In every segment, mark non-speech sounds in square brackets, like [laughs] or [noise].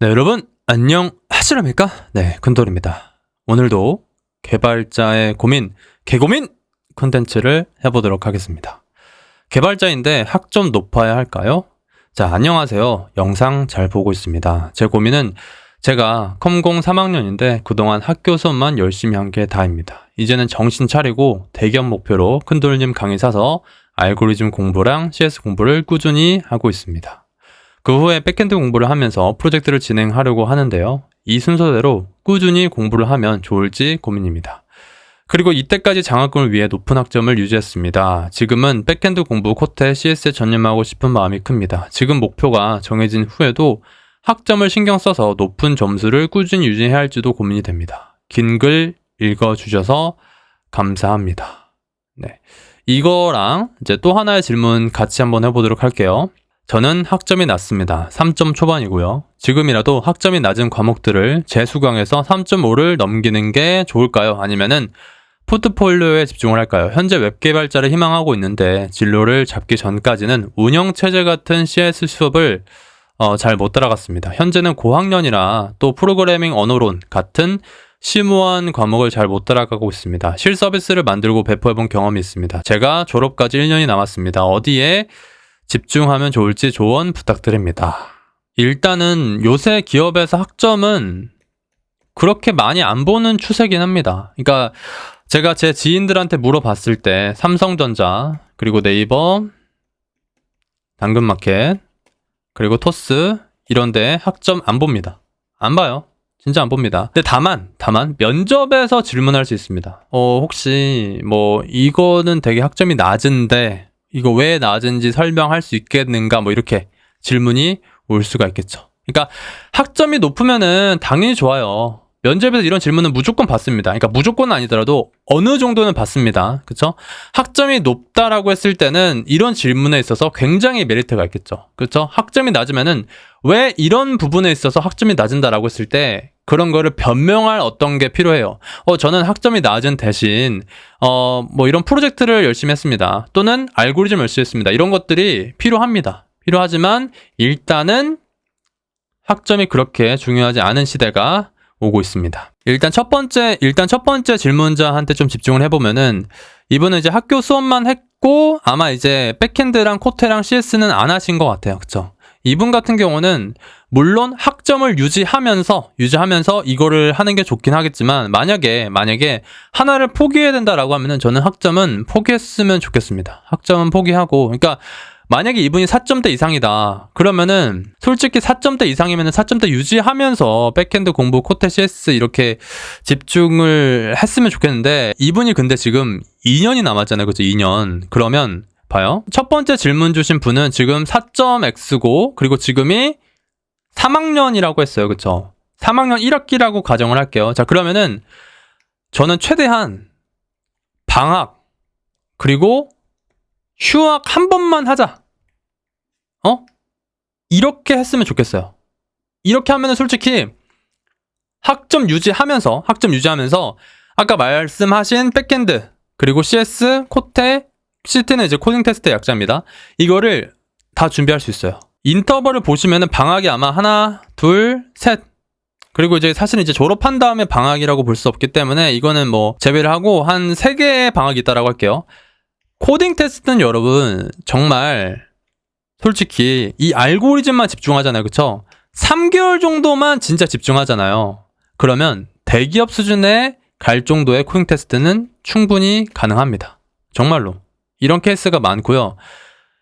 네, 여러분, 안녕 하시렵니까? 네, 큰돌입니다. 오늘도 개발자의 고민, 개고민 콘텐츠를 해보도록 하겠습니다. 개발자인데 학점 높아야 할까요? 자, 안녕하세요. 영상 잘 보고 있습니다. 제 고민은 제가 컴공 3학년인데 그동안 학교 수업만 열심히 한 게 다입니다. 이제는 정신 차리고 대기업 목표로 큰돌님 강의 사서 알고리즘 공부랑 CS 공부를 꾸준히 하고 있습니다. 그 후에 백엔드 공부를 하면서 프로젝트를 진행하려고 하는데요. 이 순서대로 꾸준히 공부를 하면 좋을지 고민입니다. 그리고 이때까지 장학금을 위해 높은 학점을 유지했습니다. 지금은 백엔드 공부 코테 CS에 전념하고 싶은 마음이 큽니다. 지금 목표가 정해진 후에도 학점을 신경 써서 높은 점수를 꾸준히 유지해야 할지도 고민이 됩니다. 긴 글 읽어주셔서 감사합니다. 네. 이거랑 이제 또 하나의 질문 같이 한번 해보도록 할게요. 저는 학점이 낮습니다. 3점 초반이고요. 지금이라도 학점이 낮은 과목들을 재수강해서 3.5를 넘기는 게 좋을까요? 아니면은 포트폴리오에 집중을 할까요? 현재 웹 개발자를 희망하고 있는데 진로를 잡기 전까지는 운영 체제 같은 CS 수업을 어, 잘 못 따라갔습니다. 현재는 고학년이라 또 프로그래밍 언어론 같은 심오한 과목을 잘 못 따라가고 있습니다. 실 서비스를 만들고 배포해본 경험이 있습니다. 제가 졸업까지 1년이 남았습니다. 어디에 집중하면 좋을지 조언 부탁드립니다. 일단은 요새 기업에서 학점은 그렇게 많이 안 보는 추세긴 합니다. 그러니까 제가 제 지인들한테 물어봤을 때 삼성전자, 그리고 네이버, 당근마켓, 그리고 토스 이런데 학점 안 봅니다. 안 봐요. 진짜 안 봅니다. 근데 다만, 다만, 면접에서 질문할 수 있습니다. 어, 혹시, 뭐, 이거는 되게 학점이 낮은데, 이거 왜 낮은지 설명할 수 있겠는가 뭐 이렇게 질문이 올 수가 있겠죠. 그러니까 학점이 높으면은 당연히 좋아요. 면접에서 이런 질문은 무조건 받습니다. 그러니까 무조건 아니더라도 어느 정도는 받습니다. 그렇죠? 학점이 높다라고 했을 때는 이런 질문에 있어서 굉장히 메리트가 있겠죠. 그렇죠? 학점이 낮으면은 왜 이런 부분에 있어서 학점이 낮은다라고 했을 때 그런 거를 변명할 어떤 게 필요해요. 어, 저는 학점이 낮은 대신, 어, 뭐 이런 프로젝트를 열심히 했습니다. 또는 알고리즘 열심히 했습니다. 이런 것들이 필요합니다. 필요하지만 일단은 학점이 그렇게 중요하지 않은 시대가 오고 있습니다. 일단 첫 번째, 일단 첫 번째 질문자한테 좀 집중을 해보면은 이분은 이제 학교 수업만 했고 아마 이제 백핸드랑 코테랑 CS는 안 하신 것 같아요. 그쵸? 이분 같은 경우는 물론 학점을 유지하면서 유지하면서 이거를 하는 게 좋긴 하겠지만 만약에 만약에 하나를 포기해야 된다라고 하면은 저는 학점은 포기했으면 좋겠습니다. 학점은 포기하고 그러니까 만약에 이분이 4점대 이상이다. 그러면은 솔직히 4점대 이상이면은 4점대 유지하면서 백핸드 공부 코테 CS 이렇게 집중을 했으면 좋겠는데 이분이 근데 지금 2년이 남았잖아요. 그죠? 2년. 그러면 봐요. 첫 번째 질문 주신 분은 지금 4.x고 그리고 지금이 3학년이라고 했어요. 그쵸? 3학년 1학기라고 가정을 할게요. 자, 그러면은 저는 최대한 방학 그리고 휴학 한 번만 하자. 어? 이렇게 했으면 좋겠어요. 이렇게 하면은 솔직히 학점 유지하면서 학점 유지하면서 아까 말씀하신 백핸드 그리고 CS, 코테, 시트는 이제 코딩 테스트의 약자입니다. 이거를 다 준비할 수 있어요. 인터벌을 보시면은 방학이 아마 하나, 둘, 셋. 그리고 이제 사실은 이제 졸업한 다음에 방학이라고 볼 수 없기 때문에 이거는 뭐 제외를 하고 한 세 개의 방학이 있다라고 할게요. 코딩 테스트는 여러분 정말 솔직히 이 알고리즘만 집중하잖아요. 그쵸? 3개월 정도만 진짜 집중하잖아요. 그러면 대기업 수준에 갈 정도의 코딩 테스트는 충분히 가능합니다. 정말로. 이런 케이스가 많고요.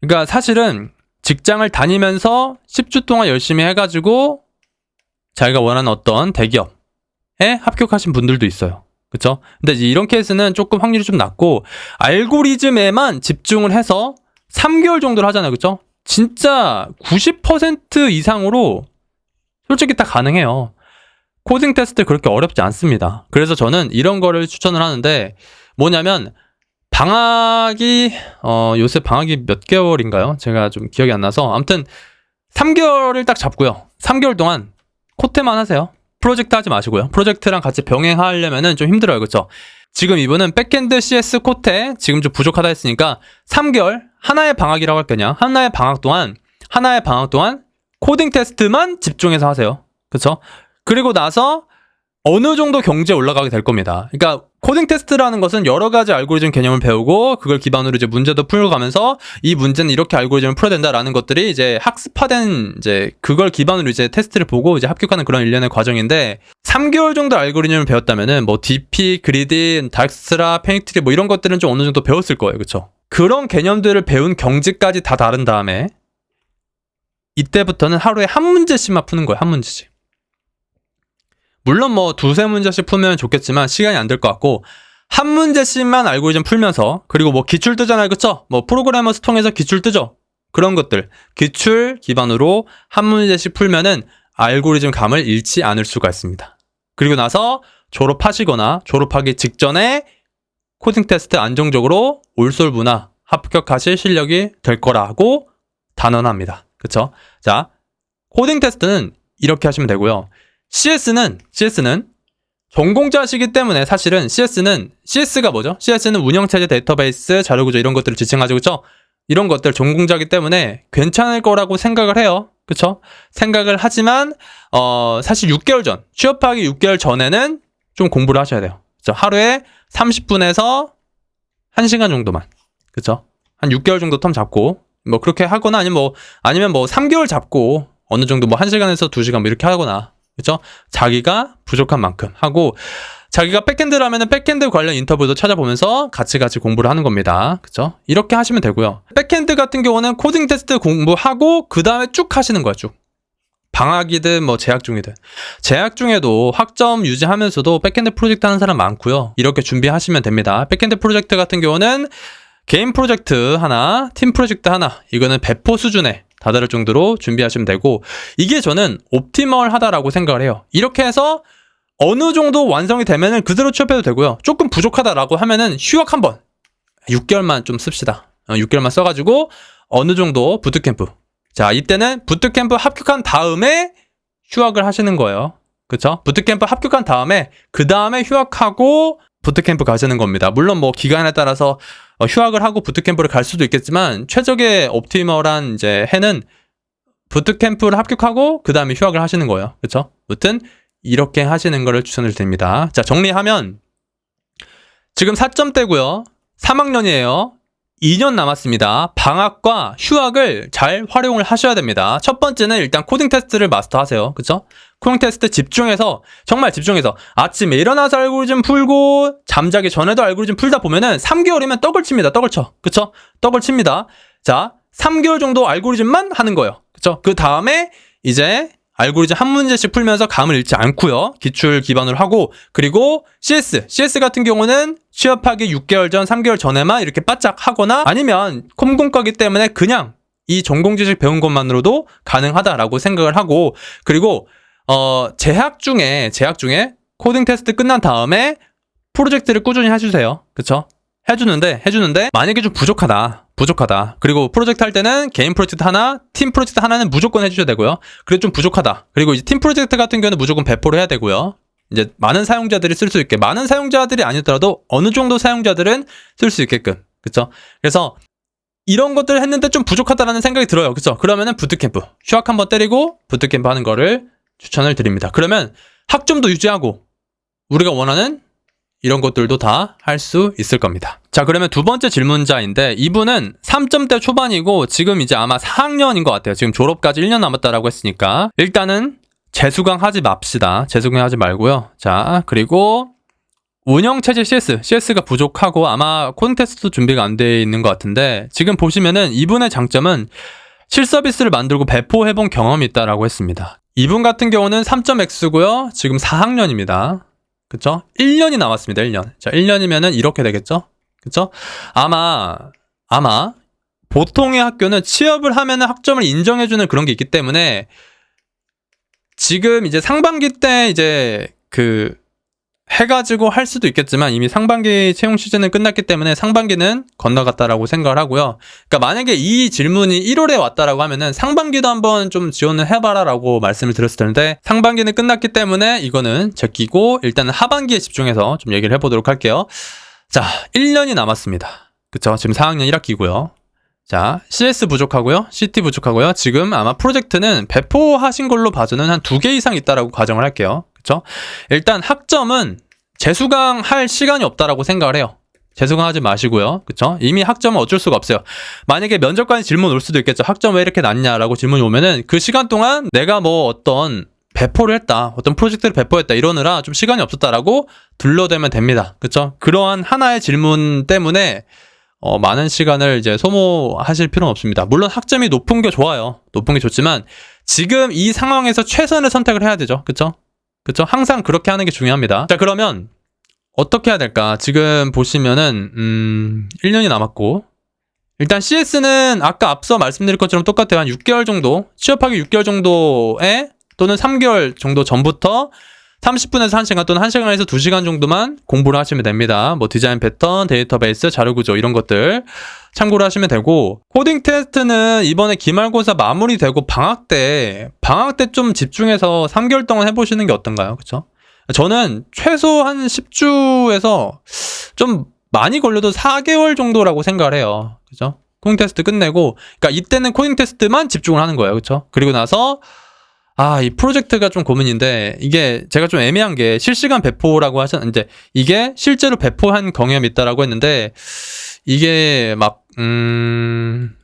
그러니까 사실은 직장을 다니면서 10주 동안 열심히 해가지고 자기가 원하는 어떤 대기업에 합격하신 분들도 있어요. 그쵸? 근데 이런 케이스는 조금 확률이 좀 낮고 알고리즘에만 집중을 해서 3개월 정도를 하잖아요. 그쵸? 진짜 90% 이상으로 솔직히 다 가능해요. 코딩 테스트 그렇게 어렵지 않습니다. 그래서 저는 이런 거를 추천을 하는데 뭐냐면 방학이 어 요새 방학이 몇 개월인가요? 제가 좀 기억이 안 나서 아무튼 3개월을 딱 잡고요. 3개월 동안 코테만 하세요. 프로젝트 하지 마시고요. 프로젝트랑 같이 병행하려면은 좀 힘들어요. 그렇죠? 지금 이분은 백엔드 CS 코테 지금 좀 부족하다 했으니까 3개월 하나의 방학이라고 할 거냐? 하나의 방학 동안 하나의 방학 동안 코딩 테스트만 집중해서 하세요. 그쵸? 그리고 나서 어느 정도 경제 올라가게 될 겁니다. 그러니까 코딩 테스트라는 것은 여러 가지 알고리즘 개념을 배우고 그걸 기반으로 이제 문제도 풀어가면서 이 문제는 이렇게 알고리즘을 풀어야 된다라는 것들이 이제 학습화된 이제 그걸 기반으로 이제 테스트를 보고 이제 합격하는 그런 일련의 과정인데 3개월 정도 알고리즘을 배웠다면은 뭐 DP, 그리디, 닥스트라, 페닉트리 뭐 이런 것들은 좀 어느 정도 배웠을 거예요. 그쵸? 그런 개념들을 배운 경지까지 다 다른 다음에 이때부터는 하루에 한 문제씩만 푸는 거예요. 한 문제씩. 물론 뭐 두세 문제씩 풀면 좋겠지만 시간이 안 될 것 같고 한 문제씩만 알고리즘 풀면서 그리고 뭐 기출 뜨잖아요. 그쵸? 뭐 프로그래머스 통해서 기출 뜨죠. 그런 것들 기출 기반으로 한 문제씩 풀면은 알고리즘 감을 잃지 않을 수가 있습니다. 그리고 나서 졸업하시거나 졸업하기 직전에 코딩 테스트 안정적으로 올솔부나 합격하실 실력이 될 거라고 단언합니다. 그쵸? 자, 코딩 테스트는 이렇게 하시면 되고요. CS는 CS는 전공자시기 때문에 사실은 CS는 CS가 뭐죠? CS는 운영체제 데이터베이스 자료구조 이런 것들을 지칭하죠, 그렇죠? 이런 것들 전공자기 때문에 괜찮을 거라고 생각을 해요. 그쵸? 생각을 하지만, 어, 사실 6개월 전, 취업하기 6개월 전에는 좀 공부를 하셔야 돼요. 그쵸? 하루에 30분에서 1시간 정도만. 그쵸? 한 6개월 정도 텀 잡고, 뭐 그렇게 하거나 아니면 뭐, 아니면 뭐 3개월 잡고, 어느 정도 뭐 1시간에서 2시간 뭐 이렇게 하거나, 그쵸? 자기가 부족한 만큼 하고, 자기가 백핸드를 하면은 백핸드 관련 인터뷰도 찾아보면서 같이 같이 공부를 하는 겁니다. 그쵸? 이렇게 하시면 되고요. 백핸드 같은 경우는 코딩 테스트 공부하고 그 다음에 쭉 하시는 거야, 쭉. 방학이든 뭐 재학 중이든. 재학 중에도 학점 유지하면서도 백핸드 프로젝트 하는 사람 많고요. 이렇게 준비하시면 됩니다. 백핸드 프로젝트 같은 경우는 개인 프로젝트 하나, 팀 프로젝트 하나, 이거는 배포 수준에 다다를 정도로 준비하시면 되고, 이게 저는 옵티멀하다라고 생각을 해요. 이렇게 해서 어느 정도 완성이 되면은 그대로 취업해도 되고요. 조금 부족하다라고 하면은 휴학 한번 6개월만 좀 씁시다. 어, 6개월만 써가지고 어느 정도 부트캠프. 자 이때는 부트캠프 합격한 다음에 휴학을 하시는 거예요. 그쵸? 부트캠프 합격한 다음에 그 다음에 휴학하고 부트캠프 가시는 겁니다. 물론 뭐 기간에 따라서 어, 휴학을 하고 부트캠프를 갈 수도 있겠지만 최적의 옵티멀한 이제 해는 부트캠프를 합격하고 그 다음에 휴학을 하시는 거예요. 그쵸? 무튼 이렇게 하시는 거를 추천을 드립니다. 자, 정리하면 지금 4점대고요. 3학년이에요. 2년 남았습니다. 방학과 휴학을 잘 활용을 하셔야 됩니다. 첫 번째는 일단 코딩 테스트를 마스터하세요. 그쵸? 코딩 테스트 집중해서 정말 집중해서 아침에 일어나서 알고리즘 풀고 잠자기 전에도 알고리즘 풀다 보면은 3개월이면 떡을 칩니다. 떡을 쳐. 그쵸? 떡을 칩니다. 자, 3개월 정도 알고리즘만 하는 거예요. 그쵸? 그 다음에 이제 알고리즘 한 문제씩 풀면서 감을 잃지 않고요. 기출 기반으로 하고 그리고 CS, CS 같은 경우는 취업하기 6개월 전, 3개월 전에만 이렇게 바짝 하거나 아니면 컴공과기 때문에 그냥 이 전공 지식 배운 것만으로도 가능하다라고 생각을 하고 그리고 어 재학 중에 재학 중에 코딩 테스트 끝난 다음에 프로젝트를 꾸준히 해주세요. 그쵸? 해주는데 해주는데 만약에 좀 부족하다 부족하다. 그리고 프로젝트 할 때는 개인 프로젝트 하나 팀 프로젝트 하나는 무조건 해주셔야 되고요. 그리고 좀 부족하다. 그리고 이제 팀 프로젝트 같은 경우는 무조건 배포를 해야 되고요. 이제 많은 사용자들이 쓸 수 있게 많은 사용자들이 아니더라도 어느 정도 사용자들은 쓸 수 있게끔. 그쵸? 그래서 이런 것들을 했는데 좀 부족하다라는 생각이 들어요. 그쵸? 그러면은 부트캠프. 휴학 한번 때리고 부트캠프 하는 거를 추천을 드립니다. 그러면 학점도 유지하고 우리가 원하는 이런 것들도 다 할 수 있을 겁니다. 자, 그러면 두 번째 질문자인데 이분은 3점대 초반이고 지금 이제 아마 4학년인 것 같아요. 지금 졸업까지 1년 남았다라고 했으니까 일단은 재수강 하지 맙시다. 재수강 하지 말고요. 자, 그리고 운영체제 CS, CS가 부족하고 아마 콘테스트도 준비가 안 돼 있는 것 같은데 지금 보시면은 이분의 장점은 실서비스를 만들고 배포해본 경험이 있다라고 했습니다. 이분 같은 경우는 3.x고요. 지금 4학년입니다. 그쵸? 1년이 남았습니다, 1년. 자, 1년이면은 이렇게 되겠죠? 그쵸? 아마, 아마, 보통의 학교는 취업을 하면은 학점을 인정해주는 그런 게 있기 때문에, 지금 이제 상반기 때 이제 그, 해가지고 할 수도 있겠지만 이미 상반기 채용 시즌은 끝났기 때문에 상반기는 건너갔다라고 생각을 하고요. 그러니까 만약에 이 질문이 1월에 왔다라고 하면은 상반기도 한번 좀 지원을 해봐라라고 말씀을 드렸을 텐데 상반기는 끝났기 때문에 이거는 제끼고 일단은 하반기에 집중해서 좀 얘기를 해보도록 할게요. 자, 1년이 남았습니다. 그쵸? 지금 4학년 1학기고요. 자, CS 부족하고요. CT 부족하고요. 지금 아마 프로젝트는 배포하신 걸로 봐서는 한 두 개 이상 있다라고 가정을 할게요. 그쵸? 일단 학점은 재수강 할 시간이 없다라고 생각을 해요. 재수강 하지 마시고요. 그쵸? 이미 학점은 어쩔 수가 없어요. 만약에 면접관이 질문 올 수도 있겠죠. 학점 왜 이렇게 낮냐라고 질문이 오면은 그 시간 동안 내가 뭐 어떤 배포를 했다. 어떤 프로젝트를 배포했다. 이러느라 좀 시간이 없었다라고 둘러대면 됩니다. 그쵸? 그러한 하나의 질문 때문에 어, 많은 시간을 이제 소모하실 필요는 없습니다. 물론 학점이 높은 게 좋아요. 높은 게 좋지만 지금 이 상황에서 최선의 선택을 해야 되죠. 그쵸? 그쵸? 항상 그렇게 하는 게 중요합니다. 자, 그러면 어떻게 해야 될까? 지금 보시면은, 음, 1년이 남았고, 일단 CS는 아까 앞서 말씀드린 것처럼 똑같아요. 한 6개월 정도, 취업하기 6개월 정도에 또는 3개월 정도 전부터 30분에서 1시간 또는 1시간에서 2시간 정도만 공부를 하시면 됩니다. 뭐 디자인 패턴, 데이터베이스, 자료 구조 이런 것들 참고를 하시면 되고 코딩 테스트는 이번에 기말고사 마무리되고 방학 때 방학 때 좀 집중해서 3개월 동안 해보시는 게 어떤가요? 그쵸? 저는 최소 한 10주에서 좀 많이 걸려도 4개월 정도라고 생각을 해요. 그죠? 코딩 테스트 끝내고, 그러니까 이때는 코딩 테스트만 집중을 하는 거예요. 그쵸? 그리고 나서 아, 이 프로젝트가 좀 고민인데, 이게 제가 좀 애매한 게 실시간 배포라고 하셨는데, 이게 실제로 배포한 경험이 있다라고 했는데, 이게 막, 음,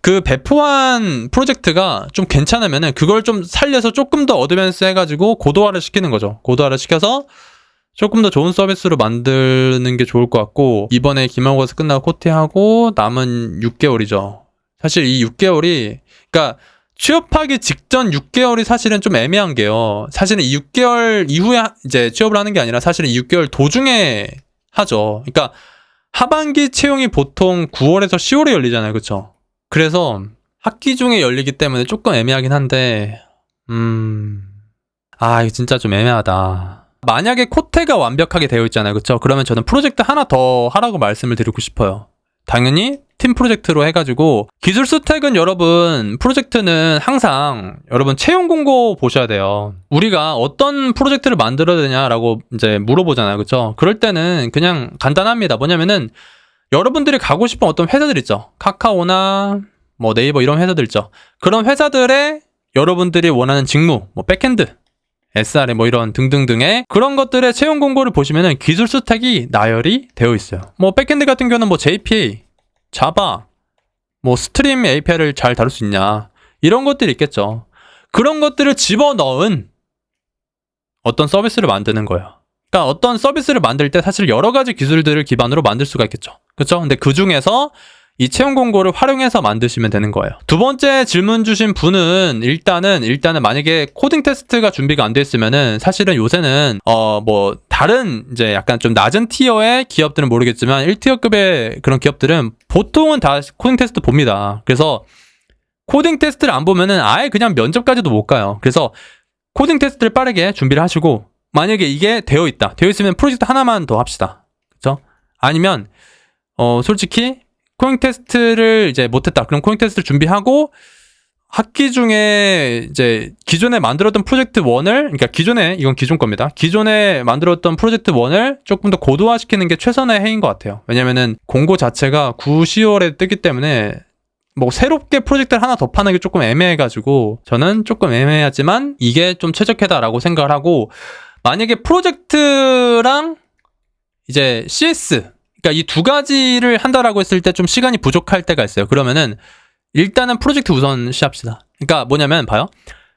그 배포한 프로젝트가 좀 괜찮으면은 그걸 좀 살려서 조금 더 어드밴스 해가지고 고도화를 시키는 거죠. 고도화를 시켜서 조금 더 좋은 서비스로 만드는 게 좋을 것 같고, 이번에 기말고사 끝나고 코티하고 남은 6개월이죠. 사실 이 6개월이, 그러니까 취업하기 직전 6개월이 사실은 좀 애매한 게요. 사실은 이 6개월 이후에 하- 이제 취업을 하는 게 아니라 사실은 이 6개월 도중에 하죠. 그러니까 하반기 채용이 보통 9월에서 10월에 열리잖아요. 그렇죠? 그래서 학기 중에 열리기 때문에 조금 애매하긴 한데 음. 아, 이거 진짜 좀 애매하다. 만약에 코테가 완벽하게 되어 있잖아요. 그렇죠? 그러면 저는 프로젝트 하나 더 하라고 말씀을 드리고 싶어요. 당연히 팀 프로젝트로 해가지고 기술 스택은 여러분 프로젝트는 항상 여러분 채용 공고 보셔야 돼요. 우리가 어떤 프로젝트를 만들어야 되냐라고 이제 물어보잖아요, 그렇죠? 그럴 때는 그냥 간단합니다. 뭐냐면은 여러분들이 가고 싶은 어떤 회사들 있죠. 카카오나 뭐 네이버 이런 회사들 있죠. 그런 회사들의 여러분들이 원하는 직무, 뭐 백핸드, SRE 뭐 이런 등등등의 그런 것들의 채용 공고를 보시면은 기술 스택이 나열이 되어 있어요. 뭐 백핸드 같은 경우는 뭐 JPA, 자바, 뭐 스트림 API를 잘 다룰 수 있냐 이런 것들이 있겠죠. 그런 것들을 집어 넣은 어떤 서비스를 만드는 거예요. 그러니까 어떤 서비스를 만들 때 사실 여러 가지 기술들을 기반으로 만들 수가 있겠죠. 그렇죠? 근데 그 중에서 이 채용 공고를 활용해서 만드시면 되는 거예요. 두 번째 질문 주신 분은 일단은 일단은 만약에 코딩 테스트가 준비가 안 돼 있으면은 사실은 요새는 어 뭐 다른 이제 약간 좀 낮은 티어의 기업들은 모르겠지만 1티어급의 그런 기업들은 보통은 다 코딩 테스트 봅니다. 그래서 코딩 테스트를 안 보면은 아예 그냥 면접까지도 못 가요. 그래서 코딩 테스트를 빠르게 준비를 하시고 만약에 이게 되어 있다. 되어 있으면 프로젝트 하나만 더 합시다. 그렇죠? 아니면 어 솔직히 코딩 테스트를 이제 못했다. 그럼 코딩 테스트를 준비하고 학기 중에 이제 기존에 만들었던 프로젝트 1을 그러니까 기존에 이건 기존 겁니다. 기존에 만들었던 프로젝트 1을 조금 더 고도화시키는 게 최선의 해인 것 같아요. 왜냐면은 공고 자체가 9, 10월에 뜨기 때문에 뭐 새롭게 프로젝트를 하나 더 파는 게 조금 애매해가지고 저는 조금 애매하지만 이게 좀 최적해다라고 생각을 하고 만약에 프로젝트랑 이제 CS 그러니까 이 두 가지를 한다라고 했을 때 좀 시간이 부족할 때가 있어요. 그러면은 일단은 프로젝트 우선 시합시다. 그러니까 뭐냐면 봐요.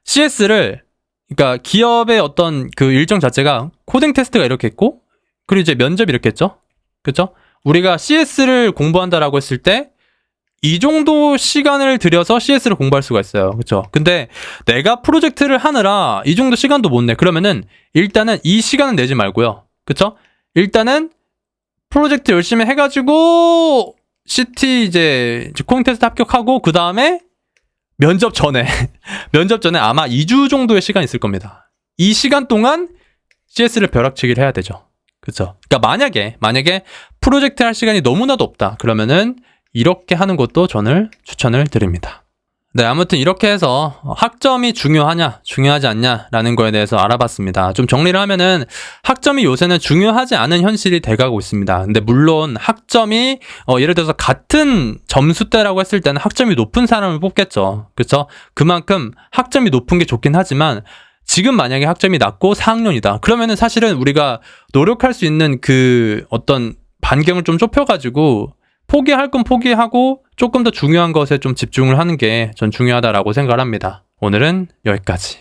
CS를 그러니까 기업의 어떤 그 일정 자체가 코딩 테스트가 이렇게 있고 그리고 이제 면접이 이렇게 있죠. 그렇죠? 우리가 CS를 공부한다라고 했을 때 이 정도 시간을 들여서 CS를 공부할 수가 있어요. 그렇죠? 근데 내가 프로젝트를 하느라 이 정도 시간도 못 내. 그러면은 일단은 이 시간은 내지 말고요. 그렇죠? 일단은 프로젝트 열심히 해가지고 CT 이제 코딩 테스트 합격하고 그 다음에 면접 전에 [laughs] 면접 전에 아마 2주 정도의 시간 이 있을 겁니다. 이 시간 동안 CS를 벼락치기를 해야 되죠. 그렇죠? 그러니까 만약에 만약에 프로젝트 할 시간이 너무나도 없다. 그러면은 이렇게 하는 것도 저는 추천을 드립니다. 네, 아무튼 이렇게 해서 학점이 중요하냐, 중요하지 않냐라는 거에 대해서 알아봤습니다. 좀 정리를 하면은 학점이 요새는 중요하지 않은 현실이 돼가고 있습니다. 근데 물론 학점이 어, 예를 들어서 같은 점수대라고 했을 때는 학점이 높은 사람을 뽑겠죠. 그렇죠? 그만큼 학점이 높은 게 좋긴 하지만 지금 만약에 학점이 낮고 4학년이다. 그러면은 사실은 우리가 노력할 수 있는 그 어떤 반경을 좀 좁혀가지고 포기할 건 포기하고 조금 더 중요한 것에 좀 집중을 하는 게 전 중요하다라고 생각을 합니다. 오늘은 여기까지.